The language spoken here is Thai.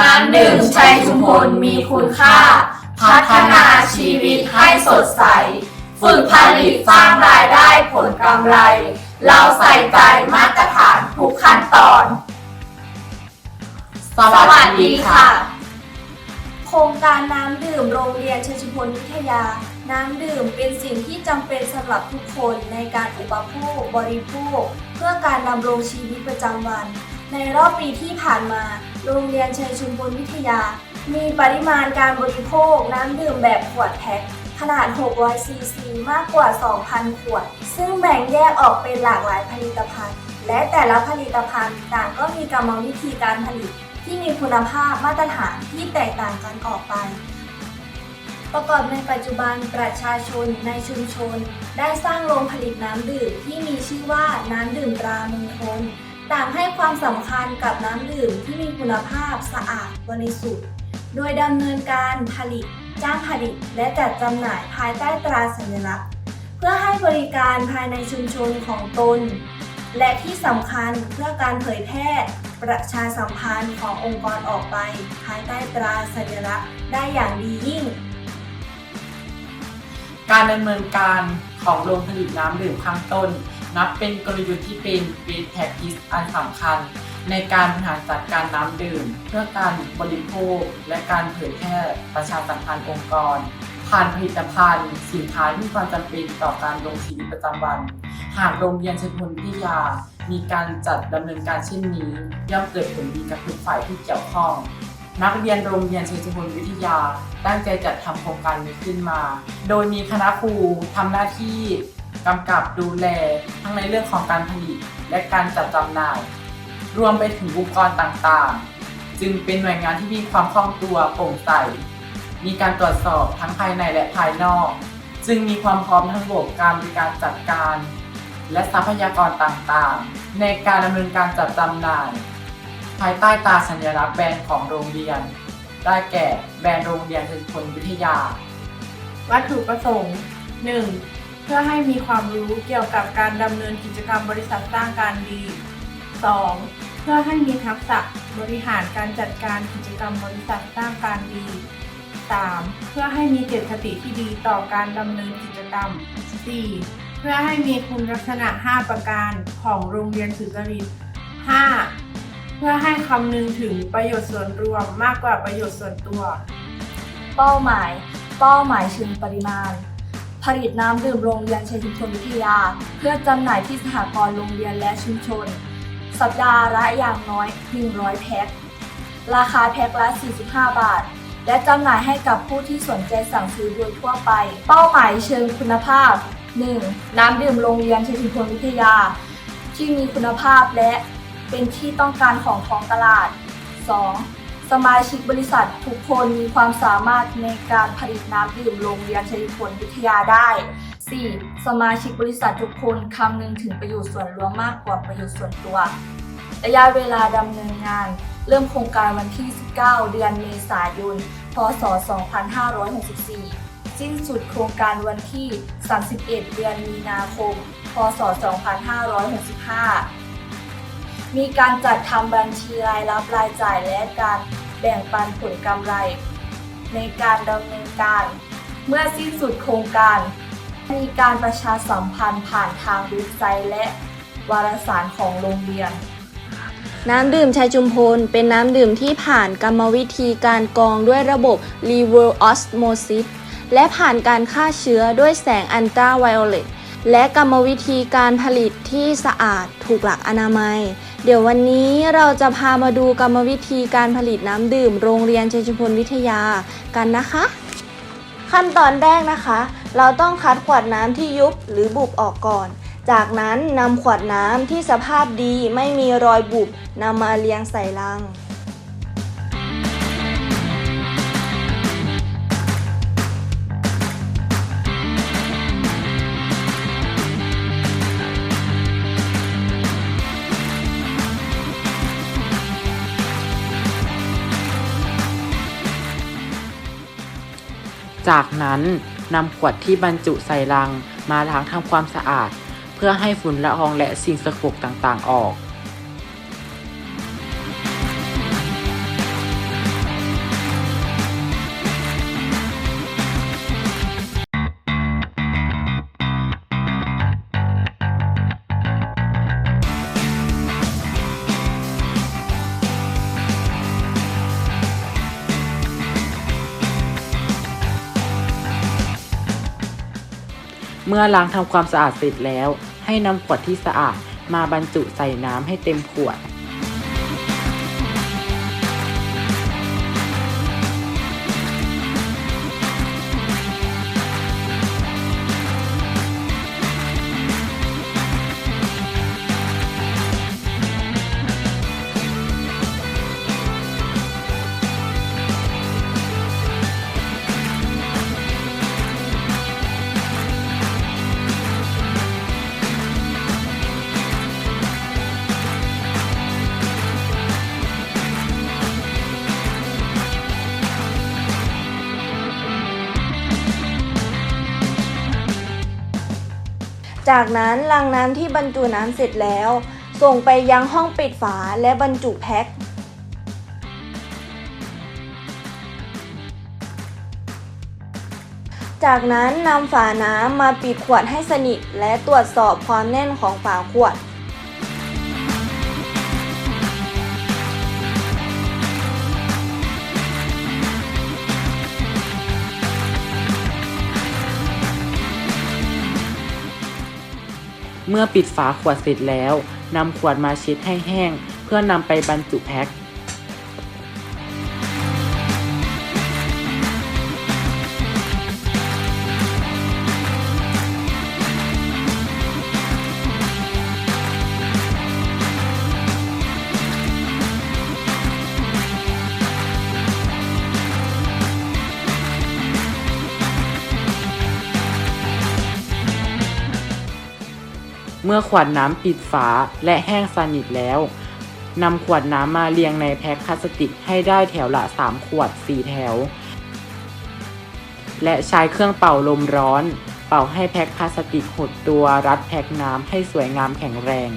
น้ำดื่มชัยชุมพลมีคุณค่า พัฒนาชีวิตให้สดใส ฝึกผลิตสร้างรายได้ผลกำไร เราใส่ใจมาตรฐานทุกขั้นตอน สวัสดีค่ะ โครงการน้ำดื่มโรงเรียนชัยชุมพลวิทยา น้ำดื่มเป็นสิ่งที่จำเป็นสำหรับทุกคนในการอุปโภคบริโภค เพื่อการดำรงชีวิตประจำวัน ในรอบปีที่ผ่านมา โรงเรียนชัยชุมพลวิทยา มีปริมาณการบริโภคน้ำดื่มแบบขวดแพ็คขนาด 600 ซีซี มากกว่า 2,000 ขวด ซึ่งแบ่งแยกออกเป็นหลากหลายผลิตภัณฑ์ และแต่ละผลิตภัณฑ์ต่างก็มีกรรมวิธีการผลิต ที่มีคุณภาพมาตรฐานที่แตกต่างกันออกไป ประกอบในปัจจุบันประชาชนในชุมชน ได้สร้างโรงผลิตน้ำดื่มที่มีชื่อว่าน้ำดื่มตรามงคล ต่างให้ความสำคัญกับน้ำดื่มที่มีคุณภาพสะอาดบริสุทธิ์ โดยดำเนินการผลิต จ้างผลิต และจัดจำหน่ายภายใต้ตราสัญลักษณ์ เพื่อให้บริการภายในชุมชนของตน และที่สำคัญเพื่อการเผยแพร่ประชาสัมพันธ์ขององค์กรออกไป ภายใต้ตราสัญลักษณ์ได้อย่างดียิ่ง การดำเนินการของโรงผลิตน้ำดื่มข้างต้น นับเป็นกลยุทธ์ที่เป็น best practice อันสำคัญ ในการบริหารจัดการน้ำดื่ม เพื่อการบริโภค และการเผยแพร่ประชาสัมพันธ์องค์กร ผ่านผลิตภัณฑ์ สินค้าที่มีความจำเป็นต่อการลงชีวิตประจำวัน หากโรงเรียนชัยพลวิทยา มีการจัดดำเนินการเช่นนี้ ย่อมเกิดผลดีกับทุกฝ่ายที่เกี่ยวข้องนักเรียนโรงเรียนชัยชุมพลวิทยา ตั้งใจจัดทำโครงการนี้ขึ้นมา โดยมีคณะครูทำหน้าที่ กำกับดูแลทั้งในเรื่องของการผลิตและการจัดจำหน่าย รวมไปถึงอุปกรณ์ต่างๆ จึงเป็นหน่วยงานที่มีความคล่องตัวโปร่งใส มีการตรวจสอบทั้งภายในและภายนอก จึงมีความพร้อมทั้งระบบการบริการจัดการ และทรัพยากรต่างๆ ในการดำเนินการจัดจำหน่าย ภายใต้ตราสัญลักษณ์แบรนด์ของโรงเรียน ได้แก่แบรนด์โรงเรียนชัยพลวิทยา วัตถุประสงค์ 1. เพื่อให้มีความรู้เกี่ยวกับการดำเนินกิจกรรมบริษัทสร้างการดี 2. เพื่อให้มีทักษะบริหารการจัดการกิจกรรมบริษัทสร้างการดี 3. เพื่อให้มีเจตคติที่ดีต่อการดำเนินกิจกรรม 4. เพื่อให้มีคุณลักษณะ 5 ประการของโรงเรียนสุจริต 5. เพื่อให้คำนึงถึงประโยชน์ส่วนรวมมากกว่าประโยชน์ส่วนตัว เป้าหมาย เป้าหมายเชิงปริมาณ ผลิตน้ำดื่มโรงเรียนชัยชุมชนวิทยา เพื่อจำหน่ายที่สหกรณ์โรงเรียนและชุมชน สัปดาห์ละอย่างน้อย 100 แพ็ค ราคาแพ็คละ 45 บาท และจำหน่ายให้กับผู้ที่สนใจสั่งซื้อโดยทั่วไป เป้าหมายเชิงคุณภาพ 1. น้ำดื่มโรงเรียนชัยชุมพลวิทยา ที่มีคุณภาพและเป็นที่ต้องการของท้องตลาด 2. สมาชิกบริษัททุกคนมีความสามารถในการผลิตน้ำดื่มโรงเรียนชัยพลวิทยาได้ 4. สมาชิกบริษัททุกคนคำนึงถึงประโยชน์ส่วนรวมมากกว่าประโยชน์ส่วนตัว ระยะเวลาดำเนินงาน เริ่มโครงการวันที่ 19 เดือนเมษายน พศ 2564 สิ้นสุดโครงการวันที่ 31 เดือนมีนาคม พศ 2565 มีการจัดทำบัญชีรายรับรายจ่ายและการแบ่งปันผลกำไร ในการดำเนินการ เมื่อสิ้นสุดโครงการ มีการประชาสัมพันธ์ผ่านทางเว็บไซต์ และวารสารของโรงเรียนน้ำดื่มชัยจุมพล เป็นน้ำดื่มที่ผ่านกรรมวิธีการกรองด้วยระบบ reverse osmosis และผ่านการฆ่าเชื้อด้วยแสงอันตราไวโอเลตและกรรมวิธีการผลิตที่สะอาดถูกหลักอนามัย เดี๋ยววันนี้เราจะพามาดูกรรมวิธีการผลิตน้ำดื่ม โรงเรียนชัยจุมพลวิทยากันนะคะ ขั้นตอนแรกนะคะ เราต้องคัดขวดน้ำที่ยุบหรือบุบออกก่อน จากนั้นนำขวดน้ำที่สภาพดีไม่มีรอยบุบนำมาเรียงใส่ลัง จากนั้นนำขวดที่บรรจุใส่ลังมาล้างทำความสะอาด เพื่อให้ฝุ่นละอองและสิ่งสกปรกต่างๆออก เมื่อล้างทำความสะอาดเสร็จแล้ว ให้นำขวดที่สะอาดมาบรรจุใส่น้ำให้เต็มขวด จากนั้นลังน้ำที่บรรจุน้ำเสร็จแล้ว ส่งไปยังห้องปิดฝาและบรรจุแพ็คจากนั้นนำฝาน้ำมาปิดขวดให้สนิทและตรวจสอบความแน่นของฝาขวด เมื่อปิดฝาขวดเสร็จแล้วนำขวดมาเช็ดให้แห้ง เพื่อนำไปบรรจุแพ็ค มื่อขวดน้ำปิดฝาและแห้งสนิทแล้วนำขวดน้ำมาเรียงในแพ็คพลาสติกให้ได้แถวละ 3 ขวด 4 แถว และใช้เครื่องเป่าลมร้อน เป่าให้แพ็คพลาสติกหดตัวรัดแพ็คน้ำให้สวยงามแข็งแรง